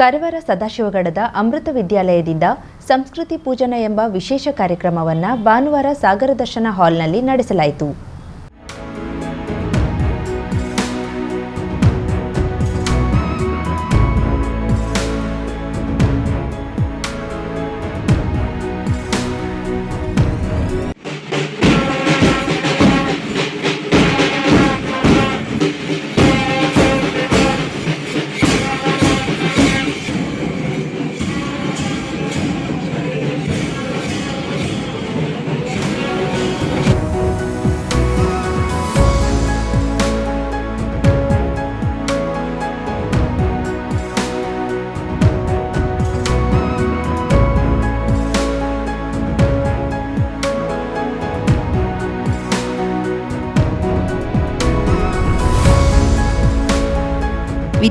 ಕರವರ ಸದಾಶಿವಗಡದ ಅಮೃತ ವಿದ್ಯಾಲಯದಿಂದ ಸಂಸ್ಕೃತಿ ಪೂಜನ ಎಂಬ ವಿಶೇಷ ಕಾರ್ಯಕ್ರಮವನ್ನು ಭಾನುವಾರ ಸಾಗರ ದರ್ಶನ ಹಾಲ್ನಲ್ಲಿ ನಡೆಸಲಾಯಿತು.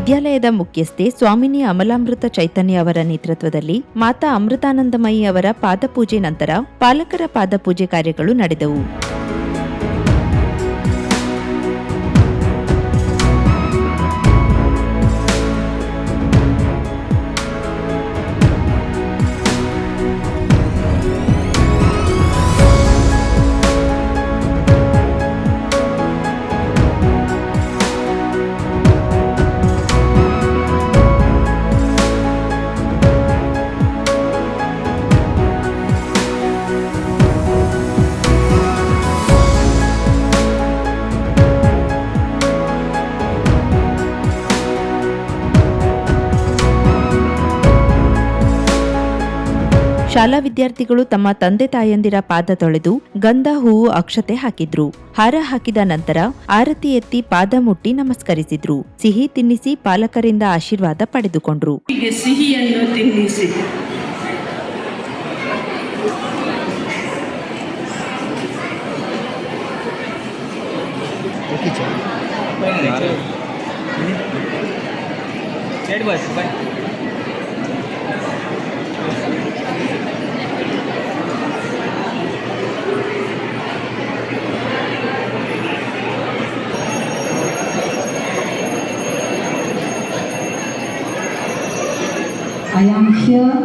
ವಿದ್ಯಾಲಯದ ಮುಖ್ಯಸ್ಥೆ ಸ್ವಾಮಿನಿ ಅಮಲಾಮೃತ ಚೈತನ್ಯ ಅವರ ನೇತೃತ್ವದಲ್ಲಿ ಮಾತಾ ಅಮೃತಾನಂದಮಯಿ ಅವರ ಪಾದಪೂಜೆ ನಂತರ ಪಾಲಕರ ಪಾದಪೂಜೆ ಕಾರ್ಯಗಳು ನಡೆದವು. ಶಾಲಾ ವಿದ್ಯಾರ್ಥಿಗಳು ತಮ್ಮ ತಂದೆ ತಾಯಂದಿರ ಪಾದ ತೊಳೆದು ಗಂಧ ಹೂವು ಅಕ್ಷತೆ ಹಾಕಿದ್ರು. ಹಾರ ಹಾಕಿದ ನಂತರ ಆರತಿ ಎತ್ತಿ ಪಾದ ಮುಟ್ಟಿ ನಮಸ್ಕರಿಸಿದ್ರು. ಸಿಹಿ ತಿನ್ನಿಸಿ ಪಾಲಕರಿಂದ ಆಶೀರ್ವಾದ ಪಡೆದುಕೊಂಡ್ರು. ಸಿಹಿಯನ್ನು ತಿನ್ನಿಸಿ. Red I am here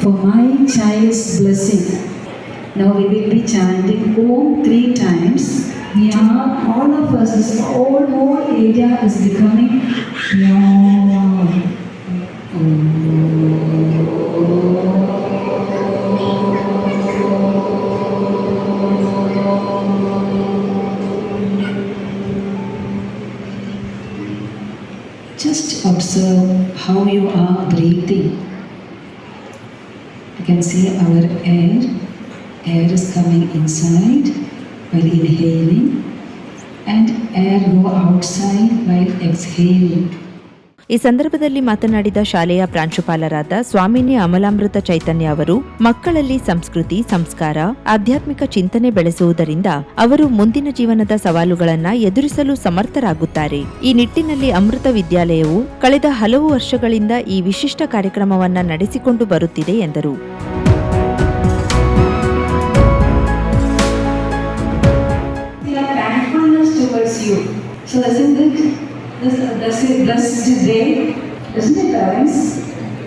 for my child's blessing. Now we will be chanting Om three times. We are, all of us, this whole, whole area is becoming our air. Air is coming inside while inhaling, and air go outside while exhaling. ಈ ಸಂದರ್ಭದಲ್ಲಿ ಮಾತನಾಡಿದ ಶಾಲೆಯ ಪ್ರಾಂಶುಪಾಲರಾದ ಸ್ವಾಮಿನಿ ಅಮಲಾಮೃತ ಚೈತನ್ಯ ಅವರು ಮಕ್ಕಳಲ್ಲಿ ಸಂಸ್ಕೃತಿ ಸಂಸ್ಕಾರ ಆಧ್ಯಾತ್ಮಿಕ ಚಿಂತನೆ ಬೆಳೆಸುವುದರಿಂದ ಅವರು ಮುಂದಿನ ಜೀವನದ ಸವಾಲುಗಳನ್ನು ಎದುರಿಸಲು ಸಮರ್ಥರಾಗುತ್ತಾರೆ ಈ ನಿಟ್ಟಿನಲ್ಲಿ ಅಮೃತ ವಿದ್ಯಾಲಯವು ಕಳೆದ ಹಲವು ವರ್ಷಗಳಿಂದ ಈ ವಿಶಿಷ್ಟ ಕಾರ್ಯಕ್ರಮವನ್ನ ನಡೆಸಿಕೊಂಡು ಬರುತ್ತಿದೆ ಎಂದರು you. So isn't it this blessed, blessed day? Isn't it, parents?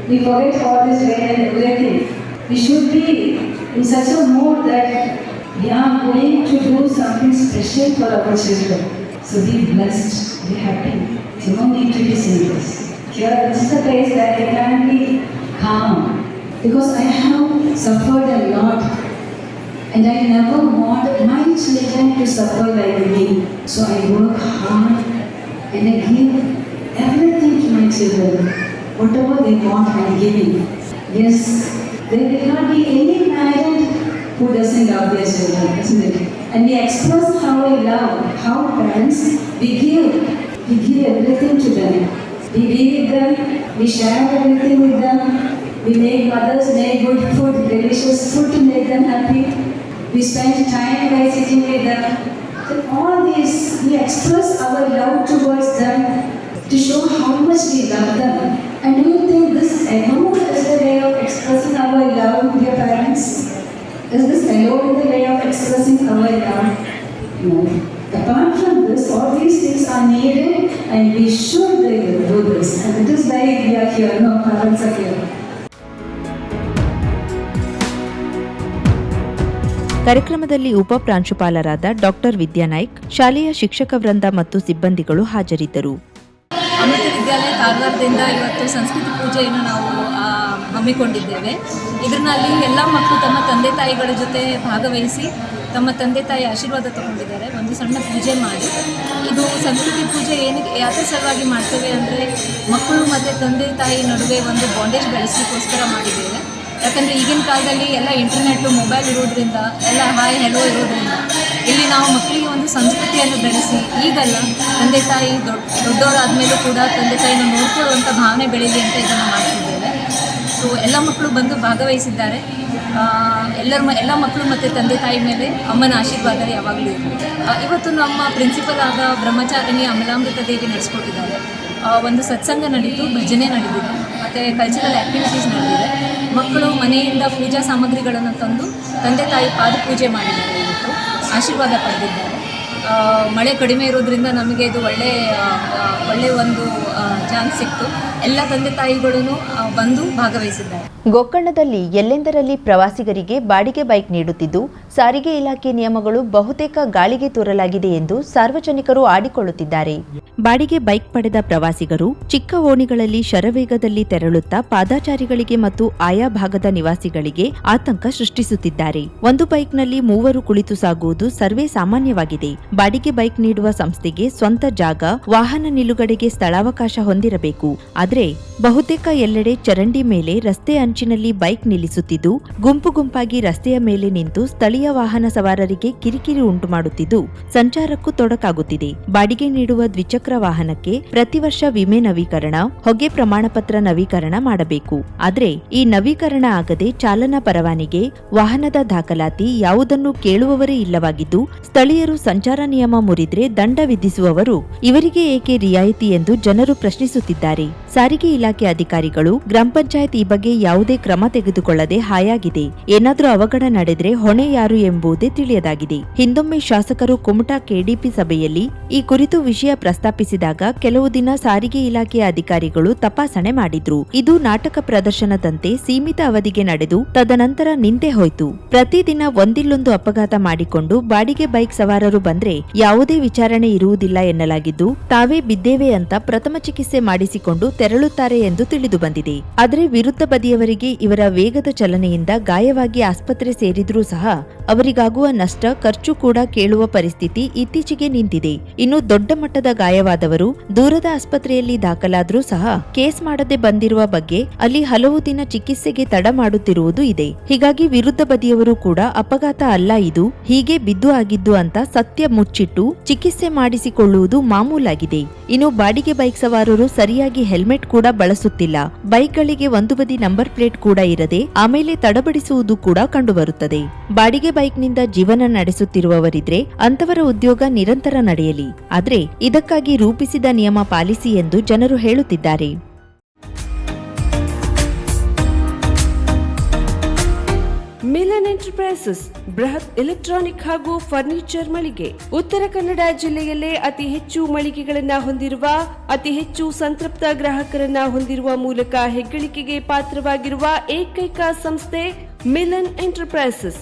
We forget all this rain and everything. We should be in such a mood that we are going to do something special for our children. So be blessed, be happy. You don't need to be serious. Here, this is a place that they can be calm. Because I have suffered a lot and I never want my children to suffer like me. So I work hard and I give everything to my children. Whatever they want, I'm giving. Yes, there will not be any parent who doesn't love their children, isn't it? And we express how we love, how parents, we give, we give everything to them. We be with them, we share everything with them, we make mothers make good food, delicious food to make them happy. We spend time by sitting with them. So all these, we express our love towards them to show how much we love them. And do you think this alone is the way of expressing our love, dear parents? Is this alone the way of expressing our love? No. Apart from this, all these things are needed and we should do this. And it is why we are here, no parents are here. ಕಾರ್ಯಕ್ರಮದಲ್ಲಿ ಉಪ ಪ್ರಾಂಶುಪಾಲರಾದ doctor ವಿದ್ಯಾನಾಯ್ಕ್, ಶಾಲೆಯ ಶಿಕ್ಷಕ ವೃಂದ ಮತ್ತು ಸಿಬ್ಬಂದಿಗಳು ಹಾಜರಿದ್ದರು. ಅಮೃತ ವಿದ್ಯಾಲಯ ಕಾರವಾರದಿಂದ ಇವತ್ತು ಸಂಸ್ಕೃತಿ ಪೂಜೆಯನ್ನು ನಾವು ಹಮ್ಮಿಕೊಂಡಿದ್ದೇವೆ. ಇದರಲ್ಲಿ ಎಲ್ಲ ಮಕ್ಕಳು ತಮ್ಮ ತಂದೆ ತಾಯಿಗಳ ಜೊತೆ ಭಾಗವಹಿಸಿ ತಮ್ಮ ತಂದೆ ತಾಯಿ ಆಶೀರ್ವಾದ ತಗೊಂಡಿದ್ದಾರೆ. ಒಂದು ಸಣ್ಣ ಪೂಜೆ ಮಾಡಿ. ಇದು ಸಂಸ್ಕೃತಿ ಪೂಜೆ ಏನಕ್ಕೆ ಯಾಕೆ ಸಲುವಾಗಿ ಮಾಡ್ತೇವೆ ಅಂದರೆ ಮಕ್ಕಳು ಮತ್ತು ತಂದೆ ತಾಯಿ ನಡುವೆ ಒಂದು ಬಾಂಡೇಜ್ ಬೆಳೆಸಲಿಕ್ಕೋಸ್ಕರ ಮಾಡಿದ್ದೇವೆ. ಯಾಕಂದರೆ ಈಗಿನ ಕಾಲದಲ್ಲಿ ಎಲ್ಲ ಇಂಟರ್ನೆಟ್ಟು ಮೊಬೈಲ್ ಇರೋದ್ರಿಂದ, ಎಲ್ಲ ಹಾಯ್ ಹೆಲೋ ಇರೋದ್ರಿಂದ, ಇಲ್ಲಿ ನಾವು ಮಕ್ಕಳಿಗೆ ಒಂದು ಸಂಸ್ಕೃತಿಯನ್ನು ಬೆಳೆಸಿ, ಈಗಲ್ಲ ತಂದೆ ತಾಯಿ ದೊಡ್ಡ ದೊಡ್ಡವರಾದ್ಮೇಲೂ ಕೂಡ ತಂದೆ ತಾಯಿನ ನೋಡ್ಕೊಳ್ಳುವಂಥ ಭಾವನೆ ಬೆಳೀಲಿ ಅಂತ ಇದನ್ನು ಮಾಡ್ತಿದ್ದೇವೆ ಸೊ ಎಲ್ಲ ಮಕ್ಕಳು ಬಂದು ಭಾಗವಹಿಸಿದ್ದಾರೆ. ಎಲ್ಲರ ಎಲ್ಲ ಮಕ್ಕಳು ಮತ್ತು ತಂದೆ ತಾಯಿ ಮೇಲೆ ಅಮ್ಮನ ಆಶೀರ್ವಾದ ಯಾವಾಗಲೂ ಇವತ್ತು ನಮ್ಮ ಪ್ರಿನ್ಸಿಪಲ್ ಆದ ಬ್ರಹ್ಮಚಾರಿಣಿ ಅಮಲಾಮೃತ ದೇವಿ ನಡೆಸ್ಕೊಟ್ಟಿದ್ದಾರೆ. ಒಂದು ಸತ್ಸಂಗ ನಡೀತು, ಭಜನೆ ನಡೆದಿದೆ ಮತ್ತು ಕಲ್ಚರಲ್ ಆ್ಯಕ್ಟಿವಿಟೀಸ್ ನಡೆದಿದೆ. ಮಕ್ಕಳು ಮನೆಯಿಂದ ಪೂಜಾ ಸಾಮಗ್ರಿಗಳನ್ನು ತಂದು ತಂದೆ ತಾಯಿ ಪಾದ ಪೂಜೆ ಮಾಡಿದ್ದಾರೆ ಇವತ್ತು. ಆಶೀರ್ವಾದ ಪಡೆದಿದ್ದಾರೆ. ಮಳೆ ಕಡಿಮೆ ಇರೋದ್ರಿಂದ ನಮಗೆ ಇದು ಒಳ್ಳೆ ಒಳ್ಳೆಯ ಒಂದು ಚಾನ್ಸ್ ಸಿಕ್ತು. ಎಲ್ಲ ತಂದೆ ತಾಯಿಗಳೂ ಬಂದು ಭಾಗವಹಿಸಿದ್ದಾರೆ. ಗೋಕರ್ಣದಲ್ಲಿ ಎಲ್ಲೆಂದರಲ್ಲಿ ಪ್ರವಾಸಿಗರಿಗೆ ಬಾಡಿಗೆ ಬೈಕ್ ನೀಡುತ್ತಿದ್ದು ಸಾರಿಗೆ ಇಲಾಖೆ ನಿಯಮಗಳು ಬಹುತೇಕ ಗಾಳಿಗೆ ತೂರಲಾಗಿದೆ ಎಂದು ಸಾರ್ವಜನಿಕರು ಆಡಿಕೊಳ್ಳುತ್ತಿದ್ದಾರೆ. ಬಾಡಿಗೆ ಬೈಕ್ ಪಡೆದ ಪ್ರವಾಸಿಗರು ಚಿಕ್ಕ ಓಣಿಗಳಲ್ಲಿ ಶರವೇಗದಲ್ಲಿ ತೆರಳುತ್ತಾ ಪಾದಾಚಾರಿಗಳಿಗೆ ಮತ್ತು ಆಯಾ ಭಾಗದ ನಿವಾಸಿಗಳಿಗೆ ಆತಂಕ ಸೃಷ್ಟಿಸುತ್ತಿದ್ದಾರೆ. ಒಂದು ಬೈಕ್ನಲ್ಲಿ ಮೂವರು ಕುಳಿತು ಸಾಗುವುದು ಸರ್ವೇ ಸಾಮಾನ್ಯವಾಗಿದೆ. ಬಾಡಿಗೆ ಬೈಕ್ ನೀಡುವ ಸಂಸ್ಥೆಗೆ ಸ್ವಂತ ಜಾಗ, ವಾಹನ ನಿಲುಗಡೆಗೆ ಸ್ಥಳಾವಕಾಶ ಹೊಂದಿರಬೇಕು. ಆದರೆ ಬಹುತೇಕ ಎಲ್ಲೆಡೆ ಚರಂಡಿ ಮೇಲೆ ರಸ್ತೆ ಅಂಚಿನಲ್ಲಿ ಬೈಕ್ ನಿಲ್ಲಿಸುತ್ತಿದ್ದು, ಗುಂಪು ಗುಂಪಾಗಿ ರಸ್ತೆಯ ಮೇಲೆ ನಿಂತು ಸ್ಥಳೀಯ ವಾಹನ ಸವಾರರಿಗೆ ಕಿರಿಕಿರಿ ಉಂಟು ಮಾಡುತ್ತಿದ್ದು ಸಂಚಾರಕ್ಕೂ ತೊಡಕಾಗುತ್ತಿದೆ. ಬಾಡಿಗೆ ನೀಡುವ ದ್ವಿಚಕ್ರ ವಾಹನಕ್ಕೆ ಪ್ರತಿ ವರ್ಷ ವಿಮೆ ನವೀಕರಣ, ಹೊಗೆ ಪ್ರಮಾಣ ಪತ್ರ ನವೀಕರಣ ಮಾಡಬೇಕು. ಆದರೆ, ಈ ನವೀಕರಣ ಆಗದೆ ಚಾಲನಾ ಪರವಾನಿಗೆ ವಾಹನದ ದಾಖಲಾತಿ ಯಾವುದನ್ನು ಕೇಳುವವರೇ ಇಲ್ಲವಾಗಿದ್ದು, ಸ್ಥಳೀಯರು ಸಂಚಾರ ನಿಯಮ ಮುರಿದ್ರೆ ದಂಡ ವಿಧಿಸುವವರು ಇವರಿಗೆ ಏಕೆ ರಿಯಾಯಿತಿ ಎಂದು ಜನರು ಪ್ರಶ್ನಿಸುತ್ತಿದ್ದಾರೆ. ಸಾರಿಗೆ ಇಲಾಖೆ ಅಧಿಕಾರಿಗಳು, ಗ್ರಾಮ ಪಂಚಾಯತ್ ಈ ಬಗ್ಗೆ ಯಾವುದೇ ಕ್ರಮ ತೆಗೆದುಕೊಳ್ಳದೆ ಹಾಯಾಗಿದೆ. ಏನಾದರೂ ಅವಘಡ ನಡೆದ್ರೆ ಹೊಣೆ ಯಾರು ಎಂಬುದೇ ತಿಳಿಯದಾಗಿದೆ. ಹಿಂದೊಮ್ಮೆ ಶಾಸಕರು ಕುಮಟಾ ಕೆಡಿಪಿ ಸಭೆಯಲ್ಲಿ ಈ ಕುರಿತು ವಿಷಯ ಪ್ರಸ್ತಾಪಿಸಿದಾಗ ಕೆಲವು ದಿನ ಸಾರಿಗೆ ಇಲಾಖೆಯ ಅಧಿಕಾರಿಗಳು ತಪಾಸಣೆ ಮಾಡಿದ್ರು. ಇದು ನಾಟಕ ಪ್ರದರ್ಶನದಂತೆ ಸೀಮಿತ ಅವಧಿಗೆ ನಡೆದು ತದನಂತರ ನಿಂತೆ ಹೋಯ್ತು. ಪ್ರತಿದಿನ ಒಂದಿಲ್ಲೊಂದು ಅಪಘಾತ ಮಾಡಿಕೊಂಡು ಬಾಡಿಗೆ ಬೈಕ್ ಸವಾರರು ಬಂದ್ರೆ ಯಾವುದೇ ವಿಚಾರಣೆ ಇರುವುದಿಲ್ಲ ಎನ್ನಲಾಗಿದ್ದು, ತಾವೇ ಬಿದ್ದೇವೆ ಅಂತ ಪ್ರಥಮ ಚಿಕಿತ್ಸೆ ಮಾಡಿಸಿಕೊಂಡು ತೆರಳುತ್ತಾರೆ ಎಂದು ತಿಳಿದು ಬಂದಿದೆ. ಆದರೆ ವಿರುದ್ಧ ಬದಿಯವರಿಗೆ ಇವರ ವೇಗದ ಚಲನೆಯಿಂದ ಗಾಯವಾಗಿ ಆಸ್ಪತ್ರೆ ಸೇರಿದ್ರೂ ಸಹ ಅವರಿಗಾಗುವ ನಷ್ಟ ಖರ್ಚು ಕೂಡ ಕೇಳುವ ಪರಿಸ್ಥಿತಿ ಇತ್ತೀಚೆಗೆ ನಿಂತಿದೆ. ಇನ್ನು ದೊಡ್ಡ ಮಟ್ಟದ ಗಾಯವಾದವರು ದೂರದ ಆಸ್ಪತ್ರೆಯಲ್ಲಿ ದಾಖಲಾದರೂ ಸಹ ಕೇಸ್ ಮಾಡದೆ ಬಂದಿರುವ ಬಗ್ಗೆ ಅಲ್ಲಿ ಹಲವು ದಿನ ಚಿಕಿತ್ಸೆಗೆ ತಡ ಮಾಡುತ್ತಿರುವುದು ಇದೆ. ಹೀಗಾಗಿ ವಿರುದ್ಧ ಬದಿಯವರು ಕೂಡ ಅಪಘಾತ ಅಲ್ಲ ಇದು, ಹೀಗೆ ಬಿದ್ದು ಆಗಿದ್ದು ಅಂತ ಸತ್ಯ ಮುಚ್ಚಿಟ್ಟು ಚಿಕಿತ್ಸೆ ಮಾಡಿಸಿಕೊಳ್ಳುವುದು ಮಾಮೂಲಾಗಿದೆ. ಇನ್ನು ಬಾಡಿಗೆ ಬೈಕ್ ಸವಾರರು ಸರಿಯಾಗಿ ಹೆಲ್ಮೆಟ್ ಕೂಡ ಬಳಸುತ್ತಿಲ್ಲ. ಬೈಕ್ಗಳಿಗೆ ಒಂದು ಬದಿ ನಂಬರ್ ಪ್ಲೇಟ್ ಕೂಡ ಇರದೆ ಆಮೇಲೆ ತಡಬಡಿಸುವುದು ಕೂಡ ಕಂಡುಬರುತ್ತದೆ. ಬಾಡಿಗೆ ಬೈಕ್ನಿಂದ ಜೀವನ ನಡೆಸುತ್ತಿರುವವರಿದ್ರೆ ಅಂತವರ ಉದ್ಯೋಗ ನಿರಂತರ ನಡೆಯಲಿ. ಆದರೆ ಇದಕ್ಕಾಗಿ ರೂಪಿಸಿದ ನಿಯಮ ಪಾಲಿಸಿ ಎಂದು ಜನರು ಹೇಳುತ್ತಿದ್ದಾರೆ. ಮಿಲನ್ ಎಂಟರ್ಪ್ರೈಸಸ್ ಬೃಹತ್ ಎಲೆಕ್ಟ್ರಾನಿಕ್ ಹಾಗೂ ಫರ್ನಿಚರ್ ಮಳಿಗೆ. ಉತ್ತರ ಕನ್ನಡ ಜಿಲ್ಲೆಯಲ್ಲೇ ಅತಿ ಹೆಚ್ಚು ಮಳಿಗೆಗಳನ್ನ ಹೊಂದಿರುವ, ಅತಿ ಹೆಚ್ಚು ಸಂತೃಪ್ತ ಗ್ರಾಹಕರನ್ನ ಹೊಂದಿರುವ ಮೂಲಕ ಹೆಗ್ಗಳಿಕೆಗೆ ಪಾತ್ರವಾಗಿರುವ ಏಕೈಕ ಸಂಸ್ಥೆ ಮಿಲನ್ ಎಂಟರ್ಪ್ರೈಸಸ್.